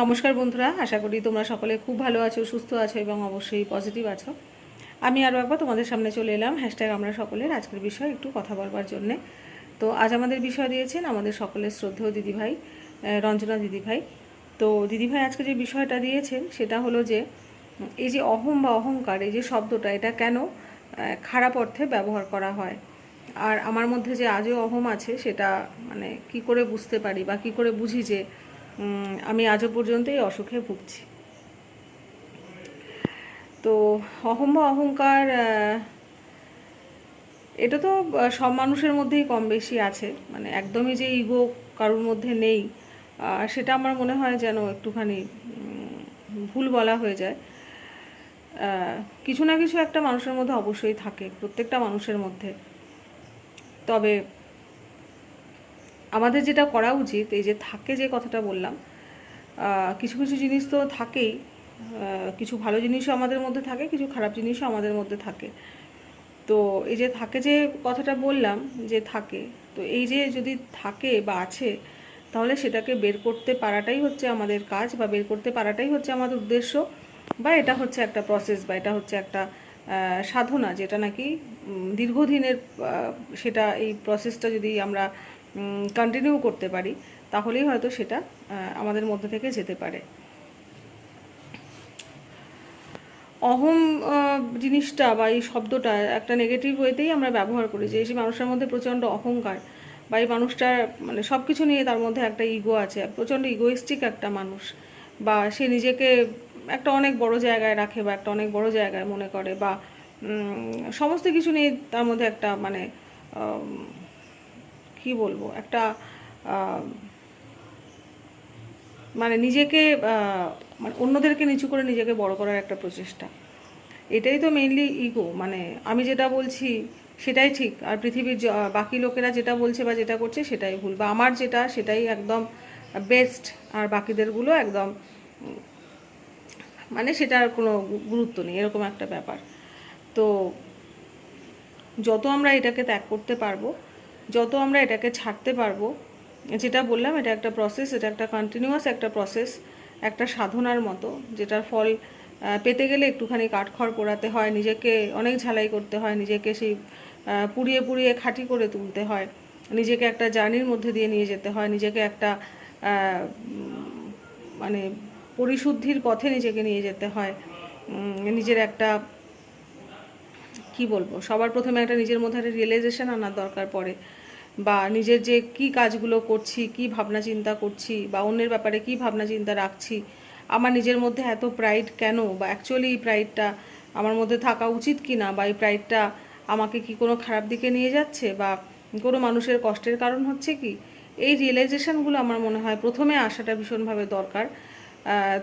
নমস্কার বন্ধুরা, আশা করি তোমরা সকলে খুব ভালো আছো, সুস্থ আছো এবং অবশ্যই পজিটিভ আছো। আমি আরও একবার তোমাদের সামনে চলে এলাম হ্যাশট্যাগ আমরা সকলের আজকের বিষয় একটু কথা বলবার জন্যে। তো আজ আমাদের বিষয় দিয়েছেন আমাদের সকলের শ্রদ্ধেয় দিদিভাই রঞ্জনা দিদিভাই। তো দিদিভাই আজকে যে বিষয়টা দিয়েছেন, সেটা হলো যে, এই যে অহম বা অহংকার, এই যে শব্দটা, এটা কেন খারাপ অর্থে ব্যবহার করা হয়? আর আমার মধ্যে যে আজও অহম আছে, সেটা মানে কি করে বুঝতে পারি বা কি করে বুঝি যে আমি আজও পর্যন্ত এই অসুখে ভুগছি। তো অহম অহংকার এটা তো সব মানুষের মধ্যেই কম বেশি আছে। মানে একদমই যে ইগো কারোর মধ্যে নেই সেটা আমার মনে হয় যেন একটুখানি ভুল বলা হয়ে যায়। কিছু না কিছু একটা মানুষের মধ্যে অবশ্যই থাকে, প্রত্যেকটা মানুষের মধ্যে। তবে আমাদের যেটা করা উচিত, এই যে থাকে যে কথাটা বললাম কিছু কিছু জিনিস তো থাকেই কিছু ভালো জিনিসও আমাদের মধ্যে থাকে, কিছু খারাপ জিনিসও আমাদের মধ্যে থাকে। তো এই যে থাকে যে কথাটা বললাম যে থাকে, তো এই যে যদি থাকে বা আছে, তাহলে সেটাকে বের করতে পারাটাই হচ্ছে আমাদের কাজ বা বের করতে পারাটাই হচ্ছে আমাদের উদ্দেশ্য বা এটা হচ্ছে একটা প্রসেস বা এটা হচ্ছে একটা সাধনা যেটা নাকি দীর্ঘদিনের সেটা এই প্রসেসটা যদি আমরা কন্টিনিউ করতে পারি, তাহলেই হয়তো সেটা আমাদের মধ্যে থেকে যেতে পারে। অহম জিনিসটা বা এই শব্দটা একটা নেগেটিভ ওয়েতেই আমরা ব্যবহার করি যে, এই যে মানুষের মধ্যে প্রচণ্ড অহংকার বা এই মানুষটার মানে সব কিছু নিয়ে তার মধ্যে একটা ইগো আছে, প্রচণ্ড ইগোইস্টিক একটা মানুষ বা সে নিজেকে একটা অনেক বড় জায়গায় রাখে বা একটা অনেক বড় জায়গায় মনে করে বা সমস্ত কিছু নিয়ে তার মধ্যে একটা মানে কি বলব, একটা মানে নিজেকে মানে অন্যদেরকে নিচু করে নিজেকে বড় করার একটা প্রচেষ্টা। এটাই তো মেইনলি ইগো মানে আমি যেটা বলছি সেটাই ঠিক, আর পৃথিবীর বাকি লোকেরা যেটা বলছে বা যেটা করছে সেটাই ভুল, বা আমার যেটা সেটাই একদম বেস্ট আর বাকিদেরগুলো একদম মানে সেটার কোনো গুরুত্ব নেই, এরকম একটা ব্যাপার। তো যত আমরা এটাকে ত্যাগ করতে পারব যত আমরা এটাকে ছাড়তে পারব, যেটা বললাম, এটা একটা প্রসেস এটা একটা কন্টিনিউয়াস একটা প্রসেস একটা সাধনার মতো, যেটার ফল পেতে গেলে একটুখানি কাঠখড় পোড়াতে হয়, নিজেকে অনেক ঝালাই করতে হয়, নিজেকে সেই পুড়িয়ে পুড়িয়ে খাঁটি করে তুলতে হয়, নিজেকে একটা জার্নির মধ্যে দিয়ে নিয়ে যেতে হয়, নিজেকে একটা মানে পরিশুদ্ধির পথে নিজেকে নিয়ে যেতে হয় নিজের একটা কি বলব? সবার প্রথমে একটা নিজের মধ্যে একটা রিয়েলাইজেশন আনার দরকার পড়ে। বা নিজের যে কি কাজগুলো করছি, কি ভাবনা চিন্তা করছি, বা অন্যের ব্যাপারে কি ভাবনা চিন্তা রাখছি, আমার নিজের মধ্যে এত প্রাইড কেন? বা অ্যাকচুয়ালি এই প্রাইডটা আমার মধ্যে থাকা উচিত কি না বা এই প্রাইডটা আমাকে কি কোনো খারাপ দিকে নিয়ে যাচ্ছে? বা কোনো মানুষের কষ্টের কারণ হচ্ছে কি? এই রিয়েলাইজেশানগুলো আমার মনে হয় প্রথমে আসাটা ভীষণভাবে দরকার।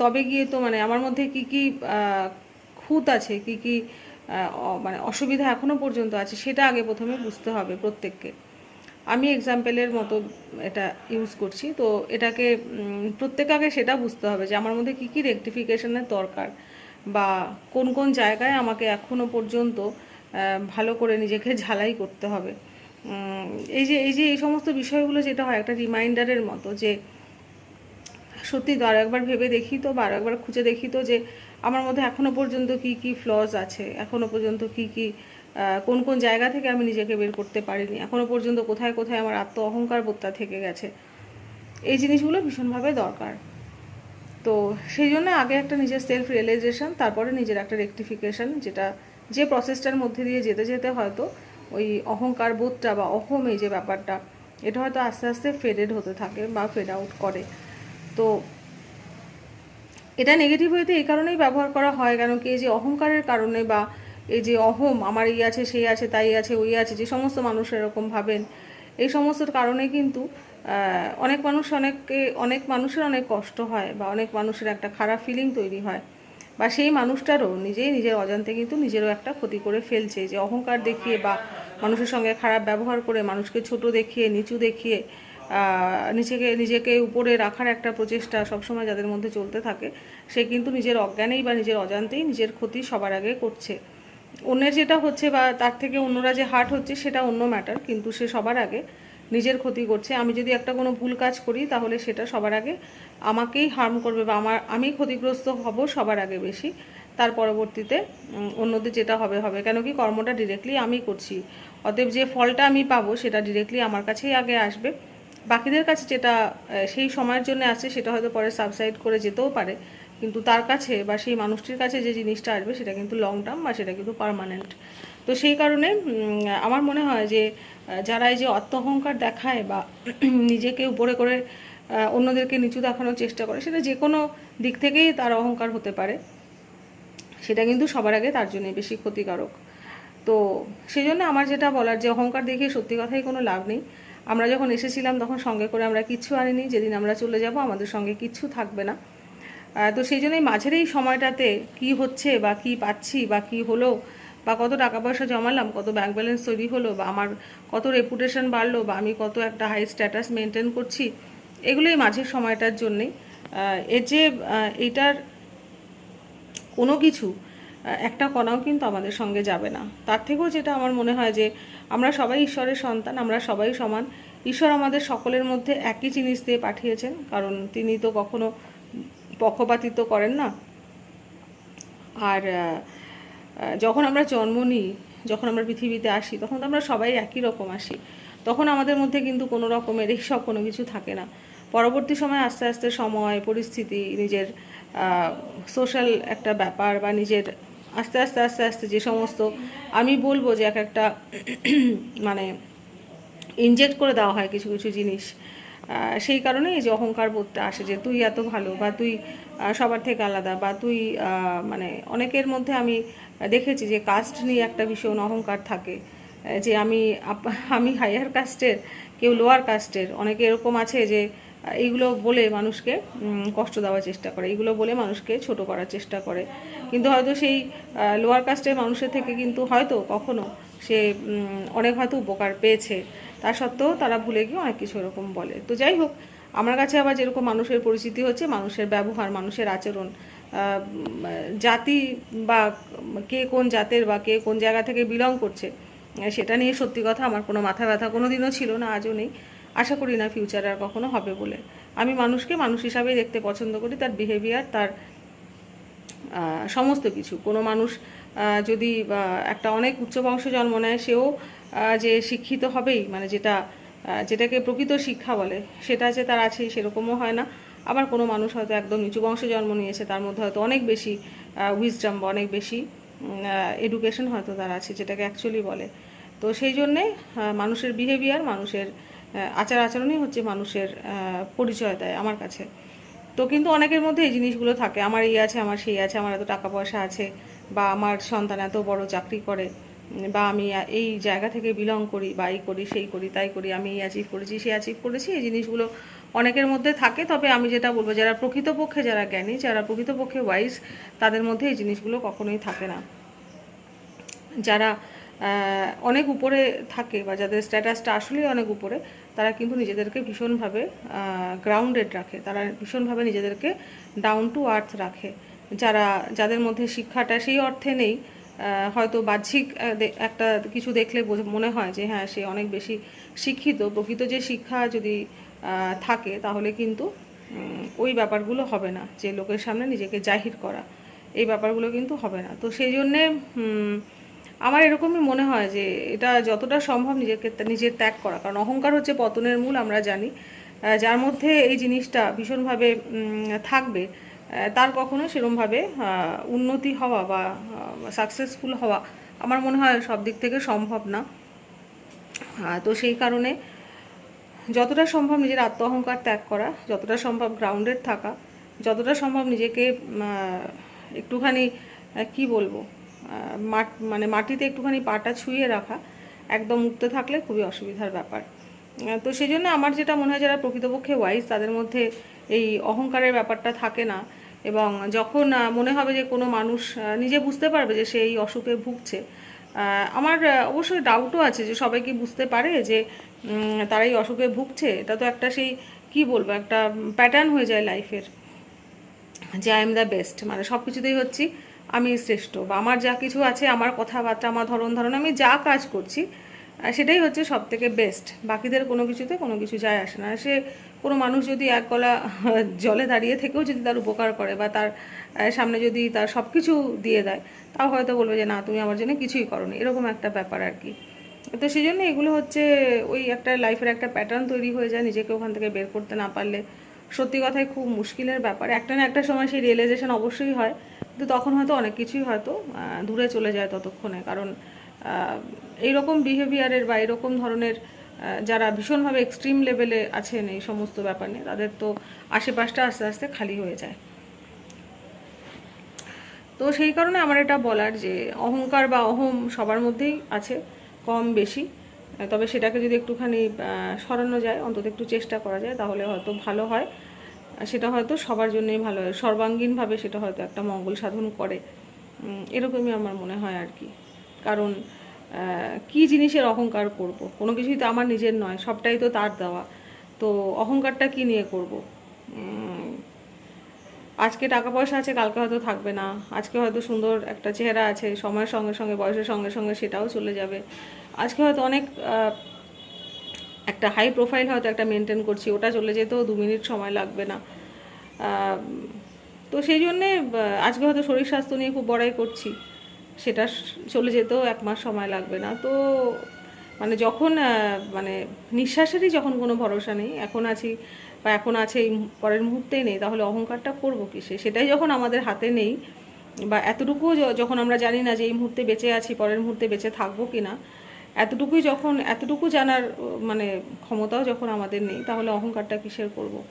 তবে গিয়ে তো মানে আমার মধ্যে কি কি খুঁত আছে? কি কি মানে অসুবিধা এখনও পর্যন্ত আছে, সেটা আগে প্রথমে বুঝতে হবে প্রত্যেককে। আমি এক্সাম্পলের মতো এটা ইউজ করছি, তো এটাকে প্রত্যেক আগে সেটা বুঝতে হবে যে আমার মধ্যে কি কি রেকটিফিকেশনের দরকার বা কোন কোন জায়গায় আমাকে এখনও পর্যন্ত ভালো করে নিজেকে ঝালাই করতে হবে। এই যে এই যে, এই সমস্ত বিষয়গুলো যেটা হয়, একটা রিমাইন্ডারের মতো যে, সত্যি তো আর একবার ভেবে দেখি তো বা আর একবার খুঁজে দেখি তো যে আমার মধ্যে এখনও পর্যন্ত কি কি ফ্লজ আছে? এখনও পর্যন্ত কি কি কোন কোন জায়গা থেকে আমি নিজেকে বের করতে পারিনি? এখনও পর্যন্ত কোথায় কোথায় আমার আত্ম অহংকার বোধটা থেকে গেছে? এই জিনিসগুলো ভীষণভাবে দরকার। তো সেই জন্য আগে একটা নিজের সেলফ রিয়েলাইজেশন তারপরে নিজের একটা রেকটিফিকেশন যেটা যে প্রসেসটার মধ্যে দিয়ে যেতে যেতে হয়তো ওই অহংকার বোধটা বা অহম এই যে ব্যাপারটা, এটা হয়তো আস্তে আস্তে ফেডেড হতে থাকে বা ফেড আউট করে। তো এটা নেগেটিভ হইতে এই কারণেই ব্যবহার করা হয়, কারণ কি এই যে অহংকারের কারণে বা এই যে অহম, আমার এই আছে, সেই আছে, তাই আছে, ওই আছে, যে সমস্ত মানুষ এরকম ভাবেন, এই সমস্ত কারণে কিন্তু অনেক মানুষ অনেককে, অনেক মানুষের অনেক কষ্ট হয় বা অনেক মানুষের একটা খারাপ ফিলিং তৈরি হয়। বা সেই মানুষটারও নিজেই নিজের অজান্তে কিন্তু নিজেরও একটা ক্ষতি করে ফেলছে, যে অহংকার দেখিয়ে বা মানুষের সঙ্গে খারাপ ব্যবহার করে মানুষকে ছোট দেখিয়ে, নিচু দেখিয়ে নিজেকে নিজেকে উপরে রাখার একটা প্রচেষ্টা সবসময় যাদের মধ্যে চলতে থাকে, সে কিন্তু নিজের অজ্ঞানেই বা নিজের অজান্তেই নিজের ক্ষতি সবার আগে করছে। অন্যের যেটা হচ্ছে বা তার থেকে অন্যরা যে হার্ট হচ্ছে সেটা অন্য ম্যাটার, কিন্তু সে সবার আগে নিজের ক্ষতি করছে। আমি যদি একটা কোনো ভুল কাজ করি, তাহলে সেটা সবার আগে আমাকেই হার্ম করবে বা আমার, আমি ক্ষতিগ্রস্ত হব সবার আগে বেশি। তার পরবর্তীতে অন্যদের যেটা হবে হবে। কেন কি কর্মটা ডিরেক্টলি আমি করছি। অতএব যে ফলটা আমি পাবো, সেটা ডিরেক্টলি আমার কাছেই আগে আসবে। বাকিদের কাছে যেটা সেই সময়ের জন্য আসছে সেটা হয়তো পরে সাবসাইড করে যেতেও পারে। কিন্তু তার কাছে বা সেই মানুষটির কাছে যে জিনিসটা আসবে, সেটা কিন্তু লং টার্ম বা সেটা কিন্তু পার্মানেন্ট তো সেই কারণে আমার মনে হয় যে যারা এই যে অত্যহংকার দেখায় বা নিজেকে উপরে করে অন্যদেরকে নিচু দেখানোর চেষ্টা করে, সেটা যে কোনো দিক থেকেই তার অহংকার হতে পারে। সেটা কিন্তু সবার আগে তার জন্য বেশি ক্ষতিকারক। তো সেই জন্য আমার যেটা বলার যে অহংকার দেখে সত্যি কথাই কোনো লাভ নেই। আমরা যখন এসেছিলাম তখন সঙ্গে করে আমরা কিচ্ছু আনিনি, যেদিন আমরা চলে যাব আমাদের সঙ্গে কিচ্ছু থাকবে না। তো সেই জন্যই মাঝের এই সময়টাতে কি হচ্ছে বা কি পাচ্ছি বা কি হলো বা কত টাকা পয়সা জমালাম, কত ব্যাংক ব্যালেন্স তৈরি হলো বা আমার কত রেপুটেশন বাড়লো বা আমি কত একটা হাই স্ট্যাটাস মেনটেন করছি, এগুলোই মাঝের সময়টার জন্যেই। এর যে এটার কোনো কিছু একটা কণাও কিন্তু আমাদের সঙ্গে যাবে না। তার থেকেও যেটা আমার মনে হয় যে আমরা সবাই ঈশ্বরের সন্তান, আমরা সবাই সমান। ঈশ্বর আমাদের সকলের মধ্যে একই জিনিস দিয়ে পাঠিয়েছেন, কারণ তিনি তো কখনো পক্ষপাতিত্ব করেন না। আর যখন আমরা জন্ম নিই, যখন আমরা পৃথিবীতে আসি, তখন তো আমরা সবাই একই রকম আসি। তখন আমাদের মধ্যে কিন্তু কোনো রকমের এইসব কোনো কিছু থাকে না। পরবর্তী সময় আস্তে আস্তে সময়, পরিস্থিতি, নিজের সোশ্যাল একটা ব্যাপার বা নিজের আস্তে আস্তে আস্তে আস্তে যে সমস্ত আমি বলব যে এক একটা মানে ইনজেক্ট করে দেওয়া হয় কিছু কিছু জিনিস। সেই কারণে এই যে অহংকার বোধটা আসে যে তুই এত ভালো বা তুই সবার থেকে আলাদা বা তুই মানে অনেকের মধ্যে আমি দেখেছি যে কাস্ট নিয়ে একটা ভীষণ অহংকার থাকে। যে আমি আমি হাইয়ার কাস্টের কেউ লোয়ার কাস্টের অনেকে এরকম আছে যে এইগুলো বলে মানুষকে কষ্ট দেওয়ার চেষ্টা করে। এইগুলো বলে মানুষকে ছোট করার চেষ্টা করে। কিন্তু হয়তো সেই লোয়ার কাস্টের মানুষের থেকে কিন্তু হয়তো কখনো সে অনেক হয়তো উপকার পেয়েছে। তা সত্ত্বেও তারা ভুলে গিয়ে অনেক কিছু এরকম বলে। তো যাই হোক, আমার কাছে আবার যেরকম মানুষের পরিচিতি হচ্ছে, মানুষের ব্যবহার, মানুষের আচরণ জাতি বা কে কোন জাতের বা কে কোন জায়গা থেকে বিলং করছে, সেটা নিয়ে সত্যি কথা আমার কোনো মাথা ব্যথা কোনো দিনও ছিল না, আজও নেই। আশা করি না ফিউচারে আর কখনো হবে বলে। আমি মানুষকে মানুষ হিসাবেই দেখতে পছন্দ করি, তার বিহেভিয়ার তার সমস্ত কিছু। কোনো মানুষ যদি একটা অনেক উচ্চ বংশ জন্ম নেয়, সেও যে শিক্ষিত হবেই মানে যেটা যেটাকে প্রকৃত শিক্ষা বলে, সেটা যে তার আছে সেরকমও হয় না। আবার কোনো মানুষ হয়তো একদম নিচু বংশে জন্ম নিয়েছে, তার মধ্যে হয়তো অনেক বেশি উইজডম বা অনেক বেশি এডুকেশন হয়তো তার আছে, যেটাকে অ্যাকচুয়ালি বলে। তো সেই জন্যে মানুষের বিহেভিয়ার মানুষের আচার আচরণই হচ্ছে মানুষের পরিচয় দেয় আমার কাছে। তো কিন্তু অনেকের মধ্যে এই জিনিসগুলো থাকে। আমার এই আছে, আমার সেই আছে, আমার এত টাকা পয়সা আছে, বা আমার সন্তান এত বড় চাকরি করে বা আমি এই জায়গা থেকে বিলং করি বা এই করি, সেই করি, তাই করি, আমি এই অ্যাচিভ করেছি, সেই অ্যাচিভ করেছি, এই জিনিসগুলো অনেকের মধ্যে থাকে। তবে আমি যেটা বলব, যারা প্রকৃতপক্ষে, যারা জ্ঞানী, যারা প্রকৃতপক্ষে ওয়াইজ তাদের মধ্যে এই জিনিসগুলো কখনোই থাকে না। যারা অনেক উপরে থাকে বা যাদের স্ট্যাটাসটা আসলেই অনেক উপরে, তারা কিন্তু নিজেদেরকে ভীষণভাবে গ্রাউন্ডেড রাখে। তারা ভীষণভাবে নিজেদেরকে ডাউন টু আর্থ রাখে। যারা, যাদের মধ্যে শিক্ষাটা সেই অর্থে নেই হয়তো বাহ্যিক একটা কিছু দেখলে মনে হয় যে হ্যাঁ সে অনেক বেশি শিক্ষিত। প্রকৃত যে শিক্ষা যদি থাকে, তাহলে কিন্তু ওই ব্যাপারগুলো হবে না যে লোকের সামনে নিজেকে জাহির করা। এই ব্যাপারগুলো কিন্তু হবে না। তো সেই জন্যে আমার এরকমই মনে হয় যে এটা যতটা সম্ভব নিজেকে নিজের ত্যাগ করা। কারণ অহংকার হচ্ছে পতনের মূল, আমরা জানি। যার মধ্যে এই জিনিসটা ভীষণভাবে থাকবে। তার কখনো সেরমভাবে উন্নতি হওয়া বা সাকসেসফুল হওয়া আমার মনে হয় সব দিক থেকে সম্ভব না। তো সেই কারণে যতটা সম্ভব নিজের আত্ম অহংকার ত্যাগ করা, যতটা সম্ভব গ্রাউন্ডেড থাকা, যতটা সম্ভব নিজেকে একটুখানি কি বলব? মানে মাটিতে একটুখানি পাটা ছুঁয়ে রাখা, একদম উঠতে থাকলে খুবই অসুবিধার ব্যাপার। তো সেই জন্য আমার যেটা মনে হয় যারা প্রকৃতপক্ষে ওয়াইজ তাদের মধ্যে এই অহংকারের ব্যাপারটা থাকে না। এবং যখন মনে হবে যে কোনো মানুষ নিজে বুঝতে পারবে যে সে এই অসুখে ভুগছে আমার অবশ্যই ডাউটও আছে যে সবাই কি বুঝতে পারে যে তারা এই অসুখে ভুগছে। এটা তো একটা সেই, কি বলব, একটা প্যাটার্ন হয়ে যায় লাইফের যে আই এম দ্য বেস্ট মানে সব কিছুতেই হচ্ছি। আমি শ্রেষ্ঠ বা আমার যা কিছু আছে, আমার কথাবার্তা, আমার ধরন ধারণ, আমি যা কাজ করছি সেটাই হচ্ছে সব থেকে বেস্ট বাকিদের কোনো কিছুতে কোনো কিছু যায় আসে না। সে কোনো মানুষ যদি এক গলা, জলে দাঁড়িয়ে থেকেও যদি তার উপকার করে বা তার সামনে যদি তার সব কিছু দিয়ে দেয়, তাও হয়তো বলবে যে, না, তুমি আমার জন্য কিছুই করনি। এরকম একটা ব্যাপার আর কি। তো সেই জন্য এগুলো হচ্ছে ওই একটা লাইফের একটা প্যাটার্ন তৈরি হয়ে যায় নিজেকে ওখান থেকে বের করতে না পারলে। সত্যি কথাই খুব মুশকিলের ব্যাপার। একটা না একটা সময় সেই রিয়েলাইজেশন অবশ্যই হয়। কিন্তু তখন হয়তো অনেক কিছুই হয়তো দূরে চলে যায় ততক্ষণে। কারণ এইরকম বিহেভিয়ারের বা এরকম ধরনের যারা ভীষণভাবে এক্সট্রিম লেভেলে আছেন এই সমস্ত ব্যাপার নিয়ে, তাদের তো আশেপাশটা আস্তে আস্তে খালি হয়ে যায়। তো সেই কারণে আমার এটা বলার যে, অহংকার বা অহম সবার মধ্যেই আছে, কম বেশি। তবে সেটাকে যদি একটুখানি সরানো যায়, অন্তত একটু চেষ্টা করা যায়, তাহলে হয়তো ভালো হয়। সেটা হয়তো সবার জন্যই ভালো হয় সর্বাঙ্গীনভাবে সেটা হয়তো একটা মঙ্গল সাধন করে। এরকমই আমার মনে হয় আর কি। কারণ কি জিনিসের অহংকার করব? কোনো কিছুই তো আমার নিজের নয়, সবটাই তো তার দেওয়া। তো অহংকারটা কি নিয়ে করব? আজকে টাকা পয়সা আছে, কালকে হয়তো থাকবে না। আজকে হয়তো সুন্দর একটা চেহারা আছে, সময়ের সঙ্গে সঙ্গে, বয়সের সঙ্গে সঙ্গে সেটাও চলে যাবে। আজকে হয়তো অনেক একটা হাই প্রোফাইল হয়তো একটা মেনটেন করছি, ওটা চলে যেতেও দু মিনিট সময় লাগবে না। তো সেই জন্যে আজকে হয়তো শরীর স্বাস্থ্য নিয়ে খুব বড়াই করছি, সেটা চলে যেতেও এক মাস সময় লাগবে না। তো মানে যখন মানে নিঃশ্বাসেরই যখন কোনো ভরসা নেই, এখন আছি বা এখন আছে এই পরের মুহূর্তেই নেই, তাহলে অহংকারটা করব কিসে? সেটাই যখন আমাদের হাতে নেই, বা এতটুকুও যখন আমরা জানি না যে এই মুহূর্তে বেঁচে আছি, পরের মুহূর্তে বেঁচে থাকব কি না এতটুকুই যখন, এতটুকু জানার মানে ক্ষমতাও যখন আমাদের নেই, তাহলে অহংকারটা কিসের করব।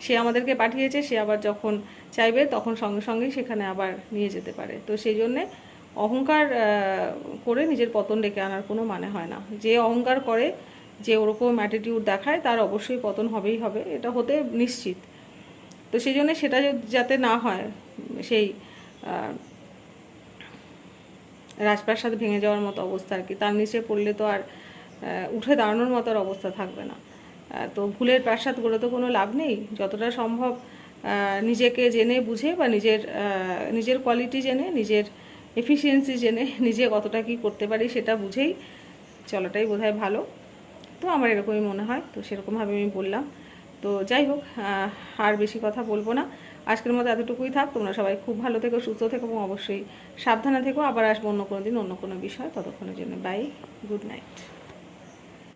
সে আমাদেরকে পাঠিয়েছে, সে আবার যখন চাইবে, তখন সঙ্গে সঙ্গেই সেখানে আবার নিয়ে যেতে পারে। তো সেই জন্যে অহংকার করে নিজের পতন ডেকে আনার কোনো মানে হয় না। যে অহংকার করে, যে ওরকম অ্যাটিটিউড দেখায়, তার অবশ্যই পতন হবেই হবে। এটা হতে নিশ্চিত। তো সেই জন্য সেটা যাতে না হয়, সেই রাজপ্রাসাদ ভেঙে যাওয়ার মতো অবস্থা আর কি। তার নিচে পড়লে তো আর উঠে দাঁড়ানোর মতো আর অবস্থা থাকবে না। তো ভুলের প্রাসাদ গড়ে তো কোনো লাভ নেই। যতটা সম্ভব নিজেকে জেনে বুঝে বা নিজের নিজের কোয়ালিটি জেনে, নিজের এফিসিয়েন্সি জেনে নিজে কতটা কি করতে পারি সেটা বুঝেই চলাটাই বোধহয় ভালো। তো আমার এরকমই মনে হয়। তো সেরকমভাবে আমি বললাম। তো যাই হোক আর বেশি কথা বলব না। আজকের মতো এতটুকুই থাক। তোমরা সবাই খুব ভালো থেকো, সুস্থ থেকো এবং অবশ্যই সাবধানে থেকো। আবার আসব অন্য কোনো দিন অন্য কোনো বিষয়। ততক্ষণের জন্য বাই গুড নাইট